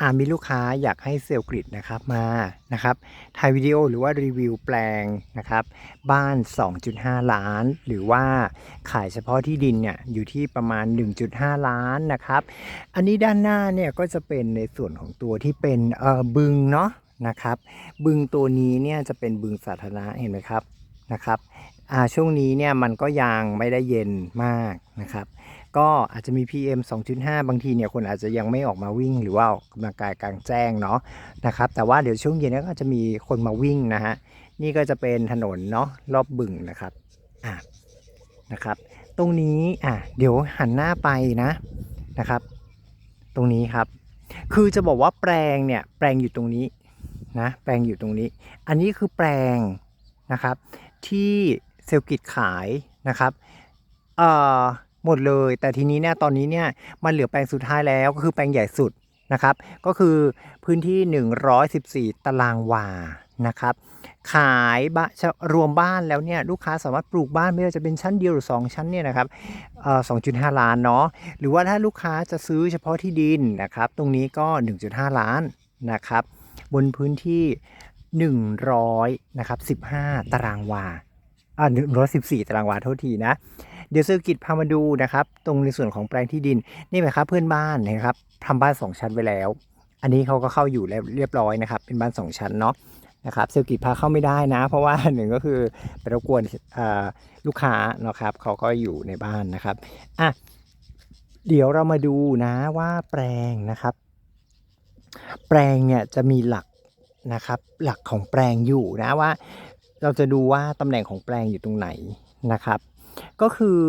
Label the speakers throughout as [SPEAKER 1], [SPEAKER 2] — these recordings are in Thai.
[SPEAKER 1] อามีลูกค้าอยากให้เซลกริดนะครับมานะครับถ่ายวิดีโอหรือว่ารีวิวแปลงนะครับ บ้าน 2.5 ล้าน หรือว่าขายเฉพาะที่ดินเนี่ยอยู่ที่ประมาณ 1.5 ล้านนะครับ อันนี้ด้านหน้าเนี่ยก็จะเป็นในส่วนของตัวที่เป็นเอ่อบึงเนาะนะครับ บึงตัวนี้เนี่ยจะเป็นบึงสาธารณะเห็นไหมครับนะครับอ่าช่วงนี้เนี่ยมันก็ยังไม่ได้เย็นมากนะครับ ก็อาจจะมี PM 2.5 บางทีเนี่ยคนอาจจะยังไม่ออกมาวิ่งหรือว่าออกกำลังกายกลางแจ้งเนาะนะครับแต่ว่าเดี๋ยวช่วงเย็นก็จะมีคนมาวิ่งนะฮะนี่ก็จะเป็นถนนเนาะรอบบึงนะครับอะนะครับตรงนี้อะเดี๋ยวหันหน้าไปนะนะครับ ตรงนี้ครับ คือจะบอกว่าแปลงเนี่ยแปลงอยู่ตรงนี้นะแปลงอยู่ตรงนี้ อันนี้คือแปลงนะครับที่เซลกิจขายนะครับเอ่อ หมดเลย แต่ทีนี้เนี่ยตอนนี้เนี่ยมันเหลือแปลงสุดท้ายแล้วก็คือแปลงใหญ่สุดนะครับ ก็คือพื้นที่ 114 ตารางวานะครับ ขายบะรวมบ้านแล้วเนี่ยลูกค้าสามารถปลูกบ้านไม่ว่าจะเป็นชั้นเดียวหรือ 2 ชั้นเนี่ยนะครับเอ่อ2.5ล้านเนาะหรือว่าถ้าลูกค้าจะซื้อเฉพาะที่ดินนะครับ ตรงนี้ก็ 1.5 ล้านนะครับ บนพื้นที่ 100นะครับ15 ตารางวา อ่า114ตารางวาโทษทีนะ เดี๋ยวเซอร์กิตพามาดูนะครับ ตรงในส่วนของแปลงที่ดินนี่ไหมครับเพื่อนบ้านนะครับทำบ้าน2ชั้นไว้แล้ว อันนี้เขาก็เข้าอยู่แล้วเรียบร้อยนะครับ เป็นบ้าน2ชั้นเนาะนะครับเซอร์กิตพาเข้าไม่ได้นะ เพราะว่าหนึ่งก็คือไปรบกวนอ่าลูกค้านะครับเขาก็อยู่ในบ้านนะครับอะเดี๋ยวเรามาดูนะว่าแปลงนะครับ แปลงเนี่ยจะมีหลักนะครับหลักของแปลงอยู่นะว่า เราจะดูว่าตำแหน่งของแปลงอยู่ตรงไหนนะครับ ก็คือ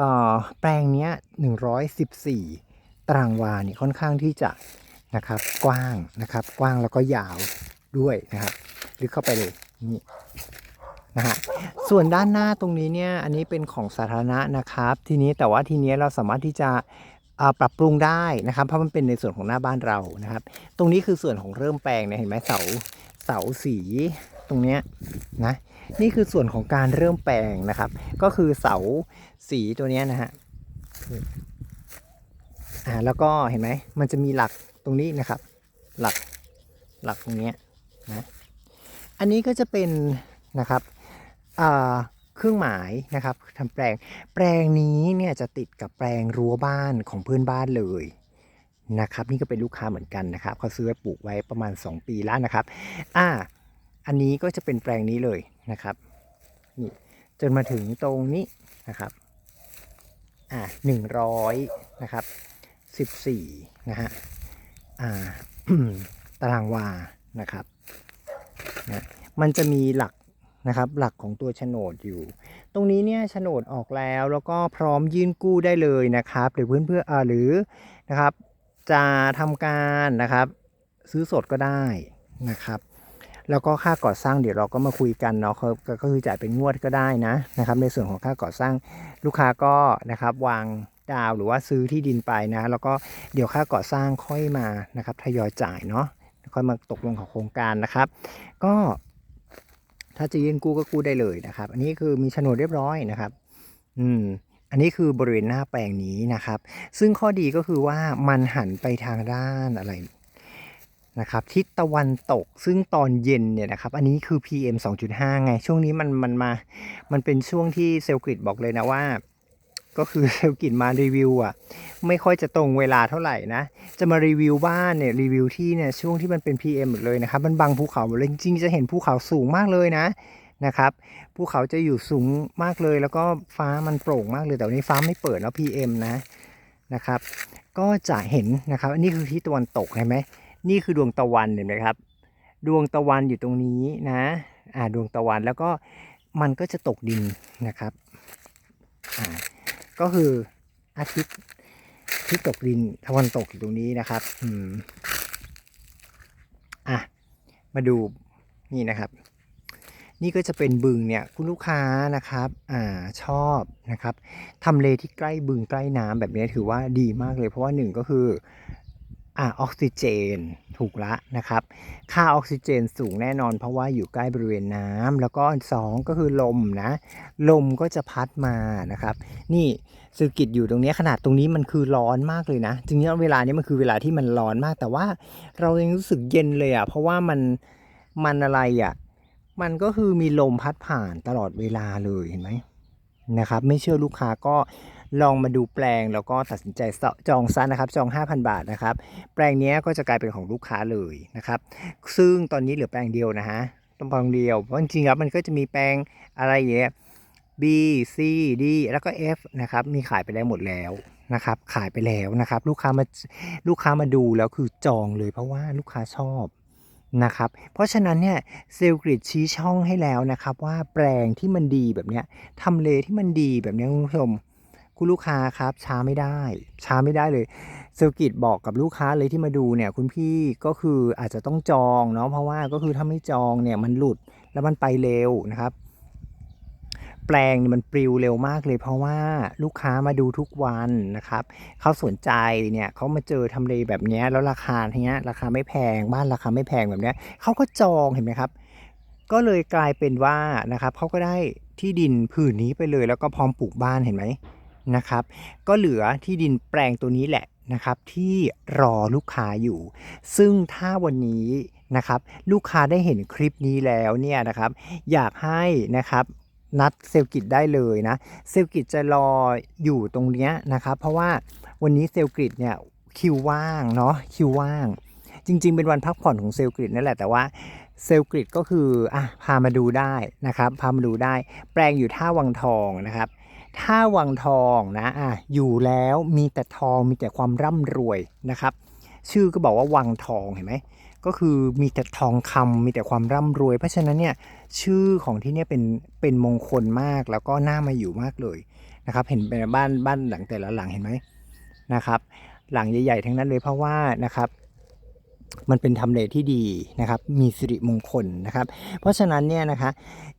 [SPEAKER 1] อแปลงนี้ย114 ตารางวาเนี่ยค่อนข้างที่จะนะครับกว้างนะครับกว้างแล้วก็ยาวด้วยนะครับลึกเข้าไปเลยนี่นะฮะส่วนด้านหน้าตรงนี้เนี่ยอันนี้เป็นของสาธารณะนะครับ ทีนี้แต่ว่าทีนี้เราสามารถที่จะปรับปรุงได้นะครับเพราะมันเป็นในส่วนของหน้าบ้านเรานะครับ ตรงนี้คือส่วนของเริ่มแปลงเนี่ยเห็นไหมเสาเสาสี ตรงเนี้ยนะนี่คือส่วนของการเริ่มแปลงนะครับ ก็คือเสาสีตัวเนี้ยนะฮะอ่าแล้วก็เห็นไหมมันจะมีหลักตรงนี้นะครับ หลักหลักตรงเนี้ยนะอันนี้ก็จะเป็นนะครับอ่าเครื่องหมายนะครับทำแปลงแปลงนี้เนี่ยจะติดกับแปลงรั้วบ้านของเพื่อนบ้านเลยนะครับ นี่ก็เป็นลูกค้าเหมือนกันนะครับเขาซื้อไว้ปลูกไว้ประมาณ 2 ปีแล้วนะครับ อ่า อันนี้ก็จะเป็นแปลงนี้เลยนะครับนี่จนมาถึงตรงนี้นะครับอ่าหนึ่งร้อยนะครับสิบสี่นะฮะอ่าตารางวานะครับนะมันจะมีหลักนะครับหลักของตัวโฉนดอยู่ ตรงนี้เนี่ยโฉนดออกแล้วแล้วก็พร้อมยื่นกู้ได้เลยนะครับ หรือเพื่อนเพื่ออหรือนะครับ จะทำการนะครับ ซื้อสดก็ได้นะครับ แล้วก็ค่าก่อสร้างเดี๋ยวเราก็มาคุยกันเนาะเขาก็ก็คือจ่ายเป็นงวดก็ได้นะนะครับ ในส่วนของค่าก่อสร้างลูกค้าก็นะครับวางดาวหรือว่าซื้อที่ดินไปนะ แล้วก็เดี๋ยวค่าก่อสร้างค่อยมานะครับทยอยจ่ายเนาะค่อยมาตกลงของโครงการนะครับ ก็ถ้าจะยื่นกู้ก็กู้ได้เลยนะครับ อันนี้คือมีโฉนดเรียบร้อยนะครับ อืม อันนี้คือบริเวณหน้าแปลงนี้นะครับ ซึ่งข้อดีก็คือว่ามันหันไปทางด้านอะไร นะครับทิศตะวันตกซึ่งตอนเย็นเนี่ยนะครับอันนี้คือ PM 2.5 ไง ช่วงนี้มันมันมา มันเป็นช่วงที่เซลกริดบอกเลยนะว่า ก็คือเซลกริดมารีวิวอะไม่ค่อยจะตรงเวลาเท่าไหร่นะ จะมารีวิวบ้านเนี่ยรีวิวที่เนี่ยช่วงที่มันเป็น PM หมดเลยนะครับมันบังภูเขาหมดเลยจริงๆจะเห็นภูเขาสูงมากเลยนะนะครับภูเขาจะอยู่สูงมากเลย แล้วก็ฟ้ามันโปร่งมากเลยแต่วันนี้ฟ้าไม่เปิดแล้ว PM นะนะครับ ก็จะเห็นนะครับอันนี้คือที่ตะวันตกเห็นไหม นี่คือดวงตะวันเห็นไหมครับ ดวงตะวันอยู่ตรงนี้นะอ่าดวงตะวันแล้วก็มันก็จะตกดินนะครับอ่าก็คืออาทิตย์ที่ตกดินตะวันตกอยู่ตรงนี้นะครับอืมอะมาดูนี่นะครับ นี่ก็จะเป็นบึงเนี่ยคุณลูกค้านะครับอ่าชอบนะครับทำเลที่ใกล้บึงใกล้น้ำแบบนี้ถือว่าดีมากเลย เพราะว่าหนึ่งก็คือ อ่าออกซิเจนถูกละนะครับ ค่าออกซิเจนสูงแน่นอน เพราะว่าอยู่ใกล้บริเวณน้ำแล้วก็สองก็คือลมนะ ลมก็จะพัดมานะครับ นี่เซอร์กิตอยู่ตรงเนี้ยขนาดตรงนี้มันคือร้อนมากเลยนะจริงๆเวลานี้มันคือเวลาที่มันร้อนมาก แต่ว่าเรายังรู้สึกเย็นเลยอะเพราะว่ามันมันอะไรอะมันก็คือมีลมพัดผ่านตลอดเวลาเลยเห็นไหมนะครับ ไม่เชื่อลูกค้าก็ ลองมาดูแปลงแล้วก็ตัดสินใจจองซะนะครับ จอง 5,000 บาทนะครับ แปลงนี้ก็จะกลายเป็นของลูกค้าเลยนะครับ ซึ่งตอนนี้เหลือแปลงเดียวนะฮะต้องแปลงเดียวเพราะจริงๆแล้วมันก็จะมีแปลงอะไรอย่างเงี้ย B C D แล้วก็ F นะครับ มีขายไปแล้วหมดแล้วนะครับ ขายไปแล้วนะครับ ลูกค้ามาลูกค้ามาดูแล้วคือจองเลยเพราะว่าลูกค้าชอบนะครับ เพราะฉะนั้นเนี่ยเซลล์กริดชี้ช่องให้แล้วนะครับ ว่าแปลงที่มันดีแบบเนี้ยทำเลที่มันดีแบบเนี้ยคุณผู้ชม คุณลูกค้าครับช้าไม่ได้ ช้าไม่ได้เลยเซลล์กิจบอกกับลูกค้าเลยที่มาดูเนี่ยคุณพี่ก็คืออาจจะต้องจองเนาะเพราะว่าก็คือถ้าไม่จองเนี่ยมันหลุดแล้วมันไปเร็วนะครับ แปลงเนี่ยมันปลิวเร็วมากเลยเพราะว่าลูกค้ามาดูทุกวันนะครับเขาสนใจเนี่ยเขามาเจอทำเลแบบนี้แล้วราคาเนี้ยราคาไม่แพงบ้านราคาไม่แพงแบบนี้เขาก็จองเห็นไหมครับ ก็เลยกลายเป็นว่านะครับเขาก็ได้ที่ดินผืนนี้ไปเลย แล้วก็พร้อมปลูกบ้านเห็นไหม นะครับ ก็เหลือที่ดินแปลงตัวนี้แหละนะครับที่รอลูกค้าอยู่ ซึ่งถ้าวันนี้นะครับลูกค้าได้เห็นคลิปนี้แล้วเนี่ยนะครับ อยากให้นะครับนัดเซลกิจได้เลยนะเซลกิจจะรออยู่ตรงเนี้ยนะครับเพราะว่าวันนี้เซลกิจเนี่ยคิวว่างเนาะคิวว่าง จริง ๆ เป็นวันพักผ่อนของเซลลกริดนั่นแหละแต่ว่าเซลลกริดก็คืออะพามาดูได้นะครับ พามาดูได้ แปลงอยู่ท่าวังทองนะครับ ท่าวังทองนะอะอยู่แล้วมีแต่ทองมีแต่ความร่ำรวยนะครับ ชื่อก็บอกว่าวังทองเห็นไหมก็คือมีแต่ทองคำมีแต่ความร่ำรวย เพราะฉะนั้นเนี่ยชื่อของที่เนี่ยเป็นเป็นมงคลมากแล้วก็น่ามาอยู่มากเลยนะครับเห็นเป็นบ้านบ้านหลังแต่ละหลังเห็นไหมนะครับ หลังใหญ่ๆทั้งนั้นเลยเพราะว่านะครับมันเป็นทำเลที่ดีนะครับ มีสิริมงคลนะครับ เพราะฉะนั้นเนี่ยนะคะ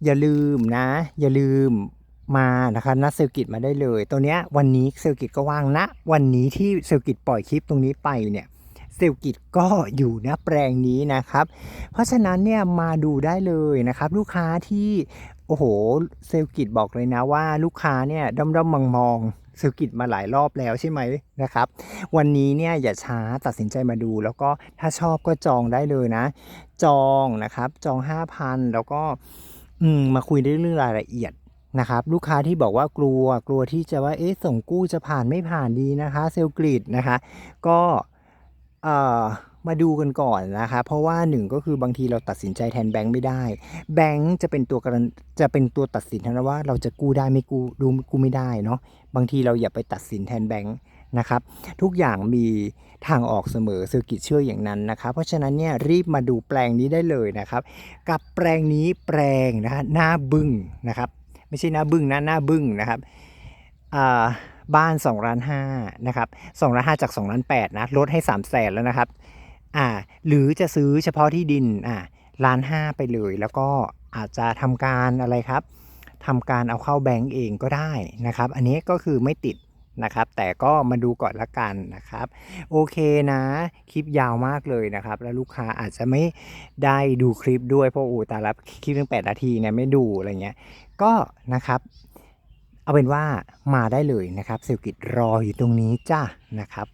[SPEAKER 1] อย่าลืมนะ อย่าลืม มานะคะนัดเซลกิตมาได้เลย ตัวเนี้ยวันนี้เซลกิตก็ว่างนะ วันนี้ที่เซลกิตปล่อยคลิปตรงนี้ไปเนี่ยเซลกิตก็อยู่นะแปลงนี้นะครับ เพราะฉะนั้นเนี่ยมาดูได้เลยนะครับ ลูกค้าที่โอ้โหเซลกิตบอกเลยนะว่าลูกค้าเนี่ยด้อมด้อมมองมองเซลกิตมาหลายรอบแล้วใช่ไหมนะครับ วันนี้เนี่ยอย่าช้าตัดสินใจมาดู แล้วก็ถ้าชอบก็จองได้เลยนะ จองนะครับ จอง 5,000 แล้วก็มมาคุยเรื่องรายละเอียด นะครับลูกค้าที่บอกว่ากลัวกลัวที่จะว่าเอ๊ะส่งกู้จะผ่านไม่ผ่านดีนะคะ เซลล์กรีดนะคะ ก็เอ่อมาดูกันก่อนนะคะ เพราะว่าหนึ่งก็คือบางทีเราตัดสินใจแทนแบงค์ไม่ได้ แบงค์จะเป็นตัวการันจะเป็นตัวตัดสินนะว่าเราจะกู้ได้ไม่กู้ดูกู้ไม่ได้เนาะบางทีเราอย่าไปตัดสินแทนแบงค์นะครับ ทุกอย่างมีทางออกเสมอเซอร์กิตเชื่ออย่างนั้นนะครับเพราะฉะนั้นเนี่ยรีบมาดูแปลงนี้ได้เลยนะครับ กับแปลงนี้แปลงนะฮะหน้าบึ้งนะครับ ไม่ใช่หน้าบึ้งนะหน้าบึ้งนะครับบ้าน2ล้าน5นะครับ2ล้าน5จาก2ล้าน8นะลดให้3 0 0แสนแล้วนะครับอ่าหรือจะซื้อเฉพาะที่ดินอ่าล้าน5ไปเลย แล้วก็อาจจะทำการอะไรครับทำการเอาเข้าแบงก์เองก็ได้นะครับ อันนี้ก็คือไม่ติด นะครับ แต่ก็มาดูก่อนละกันนะครับ โอเคนะ คลิปยาวมากเลยนะครับ แล้วลูกค้าอาจจะไม่ได้ดูคลิปด้วยเพราะอูตาลับคลิปตั้งแปดนาทีเนี่ยไม่ดูอะไรเงี้ย ก็นะครับ เอาเป็นว่ามาได้เลยนะครับเซลกิตรออยู่ตรงนี้จ้านะครับ